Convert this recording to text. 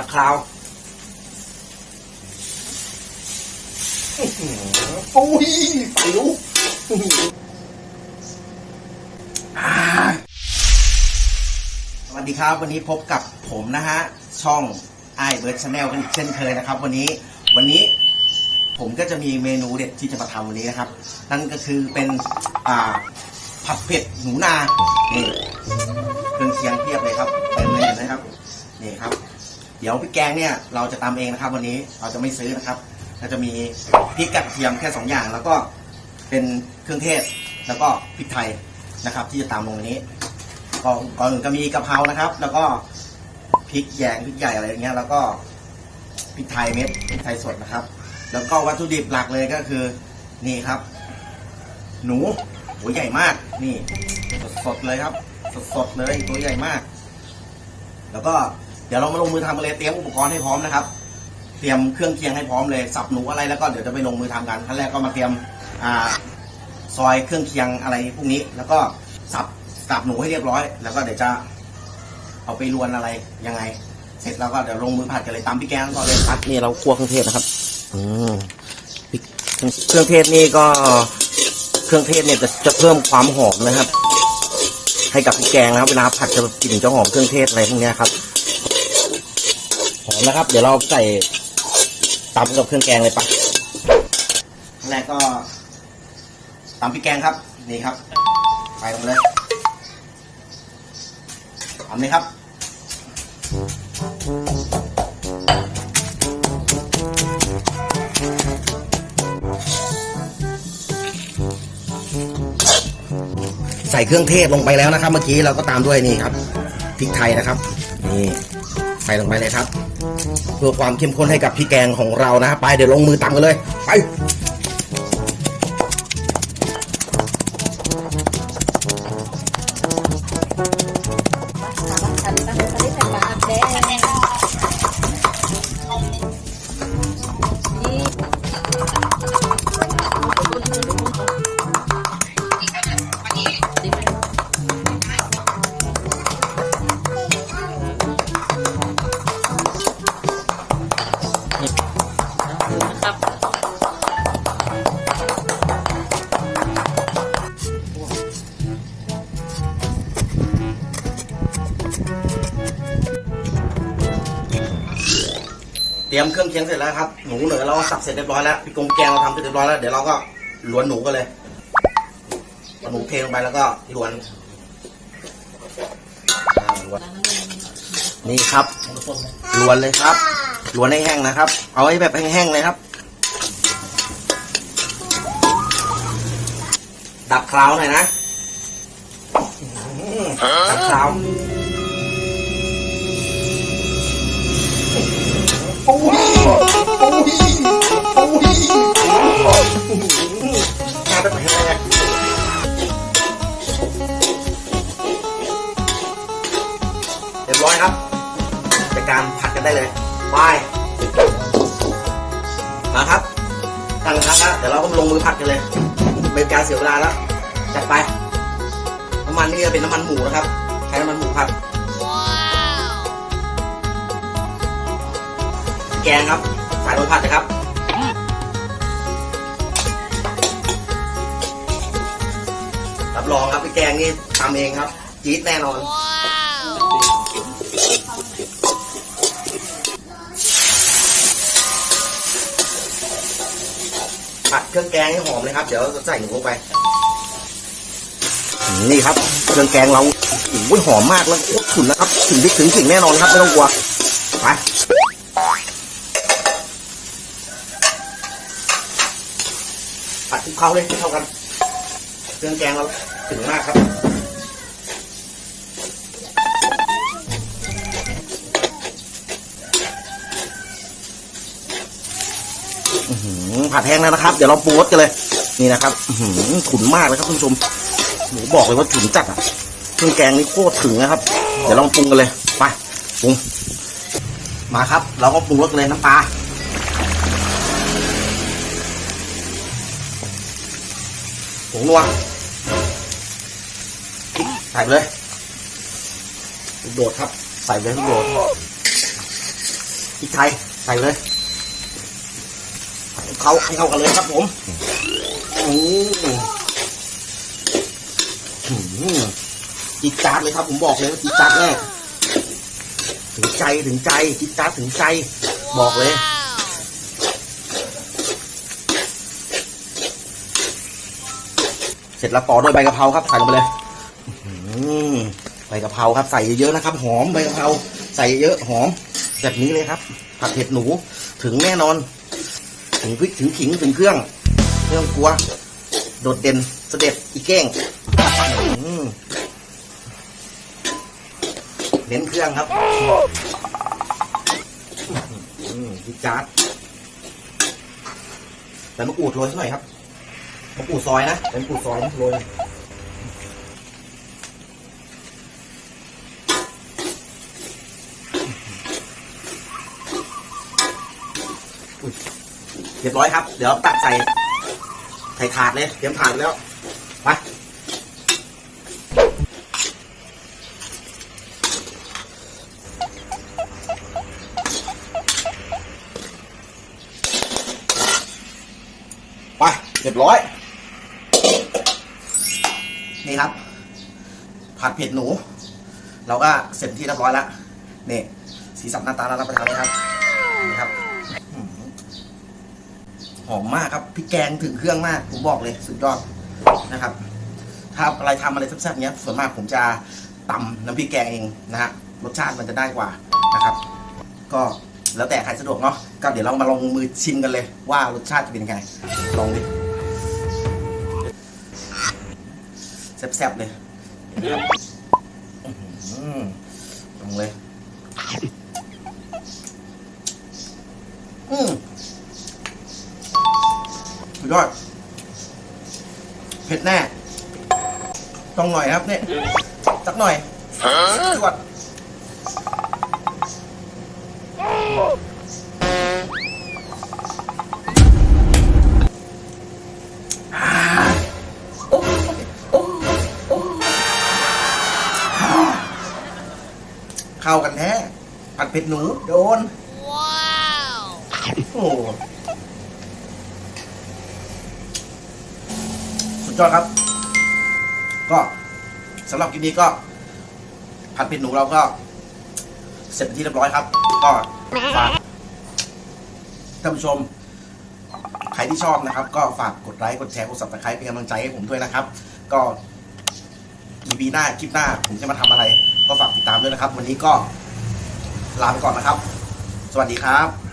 ับคราวโอ้ยไฟลุกสวัสดีครับ วันนี้พบกับผมนะฮะ ช่องไอเบิร์ดชาแนลกันอีกเช่นเคยนะครับ วันนี้วันนี้ผมก็จะมีเมนูเด็ดที่จะมาทำวันนี้นะครับ นั่นก็คือเป็นอ่าผัดเผ็ดหนูนานี่เครื่องเคียงเพียบเลยครับเต็มเลยนไหมครับนี่ครับ เดี๋ยวพริกแกงเนี่ยเราจะตำเองนะครับ วันนี้เราจะไม่ซื้อนะครับเราจะมีพริกกระเทียมแค่สองอย่าง แล้วก็เป็นเครื่องเทศแล้วก็พริกไทยนะครับ ที่จะตำลงในนี้ก่อนก่อนอื่นก็มีกะเพรานะครับ แล้วก็พริกแยงพริกใหญ่อะไรอย่างเงี้ย แล้วก็พริกไทยเม็ดพริกไทยสดนะครับ แล้วก็วัตถุดิบหลักเลยก็คือนี่ครับ หนูหัวใหญ่มากนี่สดๆเลยครับ สดๆเลยตัวใหญ่มาก แล้วก็ เดี๋ยวเรามาลงมือทำกันเลยเตรียมอุปกรณ์ให้พร้อมนะครับ เตรียมเครื่องเคียงให้พร้อมเลยสับหนูอะไรแล้วก็เดี๋ยวจะไปลงมือทำกันขั้นแรกก็มาเตรียมอ่าซอยเครื่องเคียงอะไรพวกนี้ แล้วก็สับสับหนูให้เรียบร้อย แล้วก็เดี๋ยวจะเอาไปรวนอะไรยังไง เสร็จแล้วก็เดี๋ยวลงมือผัดกันเลยตามพี่แกงก่อนเลยครับนี่เราคั่วเครื่องเทศนะครับอืมพริกเครื่องเทศนี่ก็เครื่องเทศเนี่ยจะจะเพิ่มความหอมนะครับ ให้กับพริกแกงนะครับเวลาผัดจะกลิ่นจะหอมเครื่องเทศอะไรพวกเนี้ยครับ หอมนะครับ เดี๋ยวเราใส่ตำกับเครื่องแกงเลยปะแรกก็ตำพริกแกงครับ นี่ครับ ไปลงเลยทำเลยครับใส่เครื่องเทศลงไปแล้วนะครับ เมื่อกี้เราก็ตามด้วยนี่ครับพริกไทยนะครับ นี่ใส่ลงไปเลยครับ เพื่อความเข้มข้นให้กับพริกแกงของเรานะไปเดี๋ยวลงมือตำกันเลยไป เตรียมเครื่องเคียงเสร็จแล้วครับ หนูเหนือเราสับเสร็จเรียบร้อยแล้วพี่กงแกงเราทำเสร็จเรียบร้อยแล้วเดี๋ยวเราก็ล้วนหนูกันเลยเอาหนูเทลงไปแล้วก็ล้วนนี่ครับล้วนเลยครับล้วนให้แห้งนะครับ เอาให้แบบแห้งๆเลยครับ ดับคราวหน่อยนะดับคราว มาครับ ตั้งกระทะแล้วเดี๋ยวเราก็ลงมือผัดกันเลยเป็นการเสียเวลาแล้ว จัดไป น้ำมันนี่จะเป็นน้ำมันหมูนะครับ ใช้น้ำมันหมูผัด แกงครับ ใส่ลงผัดนะครับรับรองครับพี่แกงนี่ทำเองครับ จี๊ดแน่นอน ผัดเครื่องแกงให้หอมเลยครับ เดี๋ยวใส่หนูลงไป นี่ครับ เครื่องแกงเราโอ้ยหอมมากแล้วโคตรฉุนแล้วครับ ถึงพริกถึงขิงแน่นอนครับไม่ต้องกลัว ไปผัดคลุกเคล้าเลยให้เข้ากัน เครื่องแกงเราถึงมากครับ ผัดแห้งแล้วนะครับ เดี๋ยวเราปรุงรสกันเลย นี่นะครับอื้อหือฉุนมากเลยครับคุณผู้ชมหนูบอกเลยว่าฉุนจัดอะเครื่องแกงนี่โคตรถึงนะครับ เดี๋ยวลองปรุงกันเลยไปปรุงมาครับ เราก็ปรุงรสกันเลยน้ำปลาผงนัวใส่เลยโดดครับ ใส่เลยลูกโดดพริกไทยใส่เลย เขาให้เข้ากันเลยครับผมอืมอืมจิตจัดเลยครับ ผมบอกเลยว่าจิตจัดแน่ถึงใจถึงใจจิตจัดถึงใจ บอกเลยเสร็จแล้วต่อด้วยใบกะเพราครับใส่ลงไปเลยอื้อหือใบกะเพราครับใส่เยอะๆนะครับ หอมใบกะเพราใส่เยอะหอมแบบนี้เลยครับ ผัดเผ็ดหนูถึงแน่นอน ถึงพริกถึงขิงถึงเครื่องไม่ต้องกลัว โดดเด่นเสด็จอีแก้งเน้นเครื่องครับอืมจิจาร์ดแต่มะกรูดโรยซะหน่อยครับมะกรูดซอยนะเป็นมะกรูดซอยนะโรยอุ๊ย รียบร้อยครับ เดี๋ยวตักใส่ใส่ถาดเลย เตรียมถาดแล้วไปไปเรียบร้อย นี่ครับ ผัดเผ็ดหนู เราก็เสร็จที่เรียบร้อยแล้วนี่สีสันหน้าตาน่ารับประทานเลยครับนี่ครับ หอมมากครับพริกแกงถึงเครื่องมากผมบอกเลยสุดยอดนะครับ ถ้าอะไรทำอะไรแซ่บๆเนี้ยส่วนมากผมจะตำน้ำพริกแกงเองนะฮะรสชาติมันจะได้กว่านะครับ ก็แล้วแต่ใครสะดวกเนาะก็เดี๋ยวเรามาลองมือชิมกันเลย ว่ารสชาติจะเป็นยังไงลองดิแซ่บๆเลยนะครับอื้อหือลงเลย อืม ยอด เผ็ดแน่ ต้องหน่อยครับเนี่ยสักหน่อยจวดอ่าโอ้โอ้โอ้เข้ากันแท้ผัดเผ็ดหนู โดนโอ้โหสุด ยอดครับ ก็สำหรับคลิปนี้ก็ผัดเผ็ดหนูเราก็ เสร็จเป็นที่เรียบร้อยครับ ก็ฝากท่านผู้ชมใครที่ชอบนะครับ ก็ฝากกดไลค์กดแชร์กด subscribe เป็นกำลังใจให้ผมด้วยนะครับ ก็ EP หน้าคลิปหน้าผมจะมาทำอะไร ก็ฝากติดตามด้วยนะครับ วันนี้ก็ลาไปก่อนนะครับ สวัสดีครับ